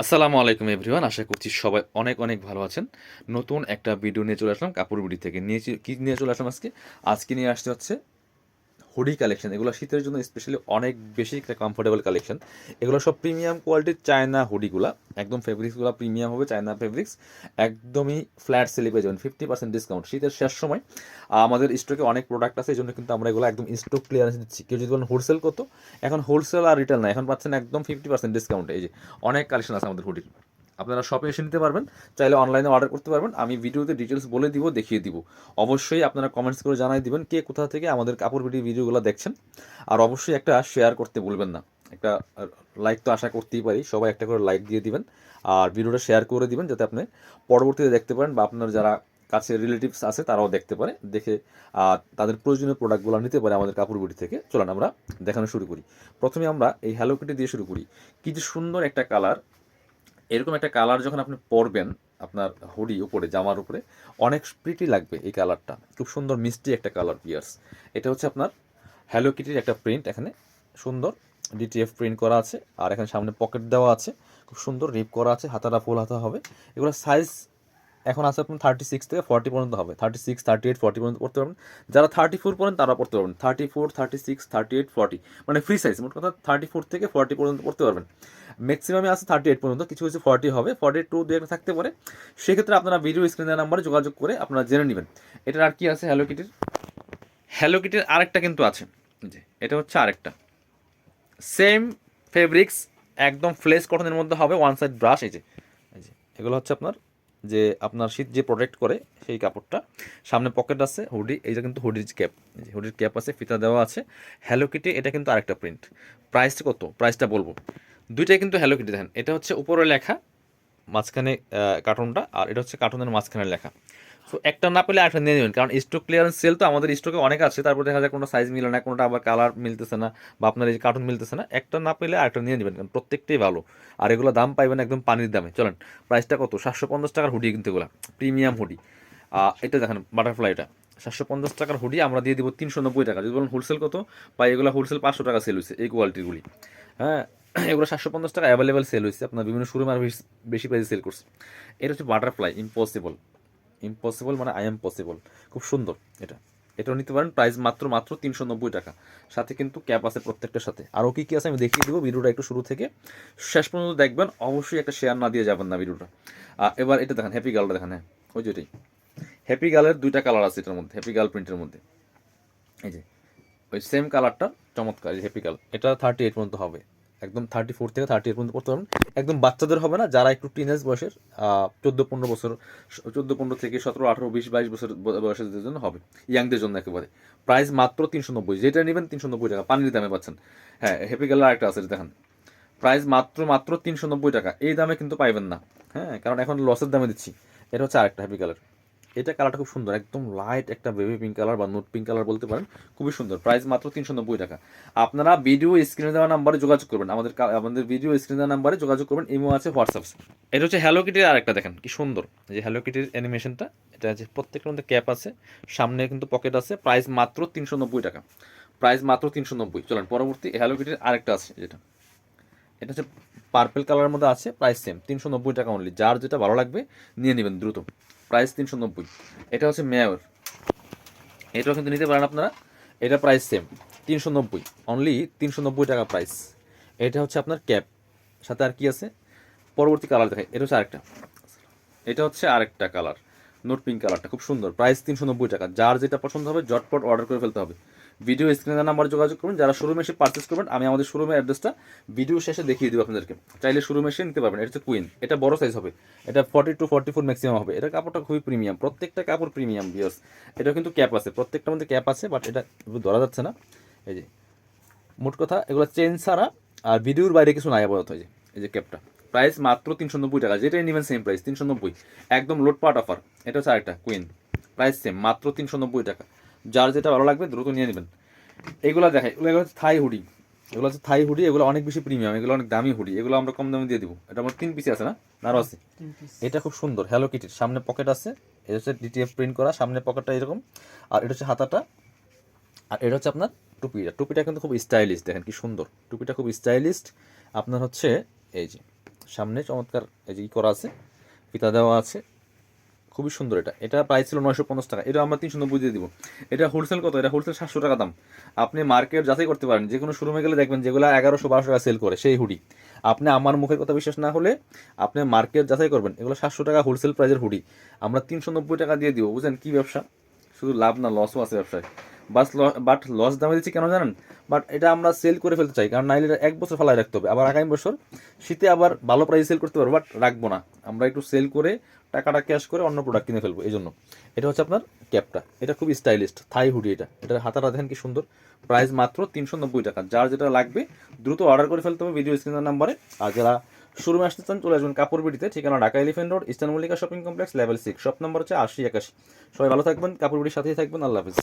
আসসালামু আলাইকুম এভরিওয়ান, আশা করছি সবাই অনেক অনেক ভালো আছেন। নতুন একটা ভিডিও নিয়ে চলে আসলাম কাপড় বিডি থেকে। নিয়ে কী নিয়ে চলে আসলাম আজকে? আজকে নিয়ে আসতে হচ্ছে হুডি কালেকশন এগুলো শীতের জন্য স্পেশালি অনেক বেশি কমফোর্টেবল কালেকশন এগুলো সব প্রিমিয়াম কোয়ালিটির চায়না হুডিগুলা একদম ফেব্রিক্সগুলো প্রিমিয়াম হবে চায়না ফেব্রিক্স একদমই ফ্ল্যাট সেলে পেয়ে যাবেন ফিফটি পার্সেন্ট ডিসকাউন্ট শীতের শেষ সময় আমাদের স্টকে অনেক প্রোডাক্ট আছে এই জন্য কিন্তু আমরা এগুলো একদম স্টক ক্লিয়ারেন্স দিচ্ছি। কেউ যদি বলেন হোলসেল করতো, এখন হোলসেল আর রিটেল না, এখন পাচ্ছেন একদম ফিফটি পার্সেন্ট ডিসকাউন্ট এই যে, অনেক কালেকশন আছে আমাদের হুডির আপনারা শপে এসে নিতে পারবেন, চাইলে অনলাইনে অর্ডার করতে পারবেন। আমি ভিডিওতে ডিটেলস বলে দিব, দেখিয়ে দিব। অবশ্যই আপনারা কমেন্টস করে জানাই দিবেন কে কোথা থেকে আমাদের কাপড় ভিডিও ভিডিওগুলো দেখছেন। আর অবশ্যই একটা শেয়ার করতে ভুলবেন না। একটা লাইক তো আশা করতেই পারি, সবাই একটা করে লাইক দিয়ে দিবেন। আর ভিডিওটা শেয়ার করে দিবেন, যাতে আপনি পরবর্তীতে দেখতে পারেন বা আপনার যারা কাছে রিলেটিভস আছে, তারাও দেখতে পারে, দেখে তাদের প্রয়োজনীয় প্রোডাক্টগুলো নিতে পারে আমাদের কাপড় বিড়ি থেকে। চলুন আমরা দেখানো শুরু করি। প্রথমে আমরা এই হ্যালো কিটি দিয়ে শুরু করি। কি যে সুন্দর একটা কালার এরকম একটা কালার যখন আপনি পরবেন, আপনার হুডি উপরে, জামার উপরে, অনেক প্রিটি লাগবে এই কালারটা খুব সুন্দর, মিষ্টি একটা কালার পিয়ার্স এটা হচ্ছে আপনার হ্যালো কিটির একটা প্রিন্ট এখানে সুন্দর ডিটিএফ প্রিন্ট করা আছে, আর এখানে সামনে পকেট দেওয়া আছে। খুব সুন্দর রিপ করা আছে, হাতাটা ফুল হাতা হবে। এগুলো সাইজ এখন আছে আপনার থার্টি সিক্স থেকে ফর্টি পর্যন্ত হবে। Thirty six thirty eight forty পর্যন্ত পড়তে পারবেন। যারা থার্টি ফোর পড়েন, তারা পড়তে পারবেন। Thirty four thirty six thirty eight forty মানে ফ্রি সাইজ মোট কথা থার্টি ফোর থেকে ফর্টি পর্যন্ত পড়তে পারবেন। ম্যাক্সিমামে আছে থার্টি এইট পর্যন্ত, কিছু কিছু ফর্টি হবে। ফর্টি টু দু একটা থাকতে পারে। সেক্ষেত্রে আপনারা ভিডিও স্ক্রিনের নাম্বারে যোগাযোগ করে আপনারা জেনে নেবেন। এটার আর কি আছে? হ্যালো কিটির হ্যালো কিটির আরেকটা কিন্তু আছে। জি, এটা হচ্ছে আরেকটা। সেম ফেব্রিক্স একদম ফ্লেস কটনের মধ্যে হবে ওয়ান সাইড ব্রাশ এই যে, এগুলো হচ্ছে আপনার যে আপনার শীত যে প্রোটেক্ট করে সেই কাপড়টা, সামনে পকেট আছে হুডি এইটা কিন্তু হুডির ক্যাপ হুডির ক্যাপ আছে, ফিতা দেওয়া আছে। হ্যালো কিটি এটা কিন্তু আরেকটা প্রিন্ট প্রাইসটা কত? প্রাইসটা বলব। দুইটাই কিন্তু হ্যালো কিটি দেখেন। এটা হচ্ছে উপরে লেখা, মাঝখানে কার্টুনটা আর এটা হচ্ছে কার্টুনের মাঝখানে লেখা। সো একটা না পেলে আরেকটা নিয়ে নেবেন। কারণ স্টক ক্লিয়ারেন্স সেল তো আমাদের স্টকে অনেক আছে, তারপর দেখা যায় কোনো সাইজ মিলে না, কোনোটা আবার কালার মিলতেছে না বা আপনার এই যে কার্টুন মিলতেছে না, একটা না পেলে আরেকটা নিয়ে নেবেন। কারণ প্রত্যেকটাই ভালো। আর এগুলো দাম পাইবেন একদম পানির দামে। চলেন প্রাইসটা কত? সাতশো পঞ্চাশ টাকার হুডি কিন্তু এগুলো প্রিমিয়াম হুডি এটা দেখেন বাটারফ্লাইটা সাতশো পঞ্চাশ টাকার হুডি আমরা দিয়ে দিব তিনশো নব্বই টাকা। যদি বলেন হোলসেল কত? বা এগুলো হোলসেল পাঁচশো টাকা সেল হয়েছে এই কোয়ালিটিগুলি হ্যাঁ এগুলো সাতশো পঞ্চাশ টাকা অ্যাভেলেবেল সেল হয়েছে আপনার বিভিন্ন শোরুম আর বেশি- বেশি প্রাইসে সেল করছে। এটা হচ্ছে বাটারফ্লাই ইম্পসিবল ইম্পসিবল মানে আই এম পসিবল খুব সুন্দর এটা। এটাও নিতে পারেন প্রাইস মাত্র মাত্র তিনশো নব্বই টাকা। সাথে কিন্তু ক্যাপ আছে প্রত্যেকটার সাথে। আরও কী কী আছে আমি দেখিয়ে দেবো ভিডিওটা একটু শুরু থেকে। শেষ পর্যন্ত দেখবেন, অবশ্যই একটা শেয়ার না দিয়ে যাবেন না ভিডিওটা। এবার এটা দেখেন হ্যাপি গার্লটা দেখেন হ্যাঁ। ওই যেটাই হ্যাপি গার্লের দুইটা কালার আছে এটার মধ্যে হ্যাপি গার্ল প্রিন্টের মধ্যে। এই যে, ওই সেম কালারটা চমৎকার হ্যাপি গার্ল এটা থার্টি এইট পর্যন্ত হবে। একদম থার্টি ফোর থেকে থার্টি এইট পর্যন্ত পড়তে পারবেন। একদম বাচ্চাদের হবে না, যারা একটু টিনেজ বয়সের চোদ্দ, পনেরো বছর, চোদ্দ, পনেরো থেকে সতেরো, আঠেরো, বিশ, বাইশ বছর বয়সের জন্য হবে। ইয়াংদের জন্য একেবারে। প্রাইস মাত্র তিনশো নব্বই। যেটা নেবেন তিনশো নব্বই টাকা। পানির দামে পাচ্ছেন। হ্যাঁ হ্যাপি গার্ল আরেকটা আছে, দেখেন। প্রাইস মাত্র মাত্র তিনশো নব্বই টাকা। এই দামে কিন্তু পাইবেন না। হ্যাঁ কারণ এখন লসের দামে দিচ্ছি। এটা হচ্ছে আরেকটা হ্যাপি কালার এটা কালারটা খুব সুন্দর, একদম লাইট একটা বেবি পিঙ্ক কালার বা নোট পিঙ্ক কালার বলতে পারেন, খুবই সুন্দর। প্রাইস মাত্র তিনশো নব্বই টাকা। আপনারা ভিডিও স্ক্রিনে দেওয়া নাম্বারে যোগাযোগ করবেন। আমাদের আমাদের ভিডিও স্ক্রিনে দেওয়া নাম্বারে যোগাযোগ করবেন, ইমো আছে, হোয়াটসঅ্যাপ এটা হচ্ছে হ্যালো কিটির আরেকটা দেখেন, কি সুন্দর। যে হ্যালো কিটির অ্যানিমেশনটা এটা আছে প্রত্যেকটার মধ্যে ক্যাপ আছে, সামনে কিন্তু পকেট আছে প্রাইস মাত্র তিনশো নব্বই টাকা। প্রাইস মাত্র তিনশো নব্বই চলেন, পরবর্তী হ্যালো কিটির আরেকটা আছে, যেটা। এটা হচ্ছে পার্পেল কালারের মধ্যে আছে প্রাইস সেম তিনশো নব্বই টাকা অনলি যার যেটা ভালো লাগবে, নিয়ে নেবেন দ্রুত। প্রাইস তিনশো নব্বই। এটা হচ্ছে মেয়র এটাও কিন্তু নিতে পারেন আপনারা। এটা প্রাইস সেম তিনশো নব্বই। অনলি তিনশো নব্বই টাকা প্রাইস এটা হচ্ছে আপনার ক্যাপ সাথে আর কি আছে? পরবর্তী কালার দেখায় এটা হচ্ছে আরেকটা। এটা হচ্ছে আরেকটা কালার নোট পিঙ্ক কালারটা খুব সুন্দর। প্রাইস তিনশো নব্বই টাকা। যার যেটা পছন্দ হবে জটপট অর্ডার করে ফেলতে হবে। ভিডিও স্ক্রিনের নাম্বারে যোগাযোগ করবেন, যারা শোরুমে এসে পারচেস করবেন, আমি আমাদের শোরুমের অ্যাড্রেসটা ভিডিও শেষে দেখিয়ে দেবো আপনাদেরকে। চাইলে শোরুমে এসে নিতে পারবেন। এটা হচ্ছে কুইন এটা বড় সাইজ হবে। এটা forty two forty four maximum হবে। এটা কাপড়টা খুবই প্রিমিয়াম প্রত্যেকটা কাপড় প্রিমিয়াম বিয়স এটা কিন্তু ক্যাপ আছে। প্রত্যেকটার মধ্যে ক্যাপ আছে বাট এটা ধরা যাচ্ছে না। এই যে, মোট কথা, এগুলো চেন ছাড়া আর ভিডিওর বাইরে কিছু নাই আপাতত। এই যে এই যে ক্যাপটা প্রাইস মাত্র তিনশো নব্বই টাকা। যেটাই নেবেন সেম প্রাইস তিনশো নব্বই। একদম পার্ট অফার এটা হচ্ছে আরেকটা কুইন প্রাইস সেম মাত্র তিনশো নব্বই টাকা। যার যেটা ভালো লাগবে, দ্রুত নিয়ে নেবেন। এগুলো দেখাই। এগুলো হচ্ছে থাই হুডি। এগুলো হচ্ছে থাই হুডি এগুলো অনেক বেশি প্রিমিয়াম এগুলো অনেক দামি হুডি। এগুলো আমরা কম দামে দিয়ে দিব। এটা আমার তিন পিসে আছে না? আরও আছে। এটা খুব সুন্দর হ্যালো কিটির সামনে পকেট আছে। এটা হচ্ছে ডিটিএফ প্রিন্ট করা। সামনে পকেটটা এরকম। আর এটা হচ্ছে হাতাটা। আর এটা হচ্ছে আপনার টুপিটা টুপিটা কিন্তু খুব স্টাইলিশ দেখেন কি সুন্দর। টুপিটা খুব স্টাইলিস্ট আপনার হচ্ছে এই যে সামনে চমৎকার এই যে ই করা আছে। ফিতা দেওয়া আছে। খুবই সুন্দর এটা। এটা প্রাইস ছিল নয়শো পঞ্চাশ টাকা। এটা আমরা তিনশো নব্বই দিয়ে দিব। এটা হোলসেল কত? এটা হোলসেল সাতশো টাকা দাম। আপনি মার্কেট যাচাই করতে পারেন। যে কোনো শোরুমে গেলে দেখবেন যেগুলো এগারোশো বারোশো টাকা সেল করে, সেই হুডি আপনি আমার মুখের কথা বিশ্বাস না হলে আপনি মার্কেট যাচাই করবেন। এগুলো সাতশো টাকা হোলসেল প্রাইসের হুডি আমরা তিনশো নব্বই টাকা দিয়ে দিব। বুঝলেন কী ব্যবসা? শুধু লাভ না লসও আছে ব্যবসায়। বাস বাট লস দামে দিচ্ছি কেন জানেন? বাট এটা আমরা সেল করে ফেলতে চাই, কারণ নাইলে এক বছর ফেলায় রাখতে হবে। আবার আগামী বছর শীতে আবার ভালো প্রাইসে সেল করতে পারব, বাট রাখব না। আমরা একটু সেল করে টাকাটা ক্যাশ করে অন্য প্রোডাক্ট কিনে ফেলব এই জন্য এটা হচ্ছে আপনার ক্যাপটা এটা খুব স্টাইলিস্ট থাই হুডি এটা। এটার হাতাটা দেখেন কি সুন্দর। প্রাইস মাত্র তিনশো নব্বই টাকা। যার যেটা লাগবে, দ্রুত অর্ডার করে ফেলতে হবে ভিডিও স্ক্রিনের নাম্বারে আর যারা শোরুমে আসতে চান, চলে আসবেন কাপড় বিড়িতে ঠিকানা Dhaka elephant road eastern Mallika shopping complex level six shop number হচ্ছে আশি একাশি। সবাই ভালো থাকবেন, কাপড় বিড়ির সাথেই থাকবেন, আল্লাহ হাফিজ।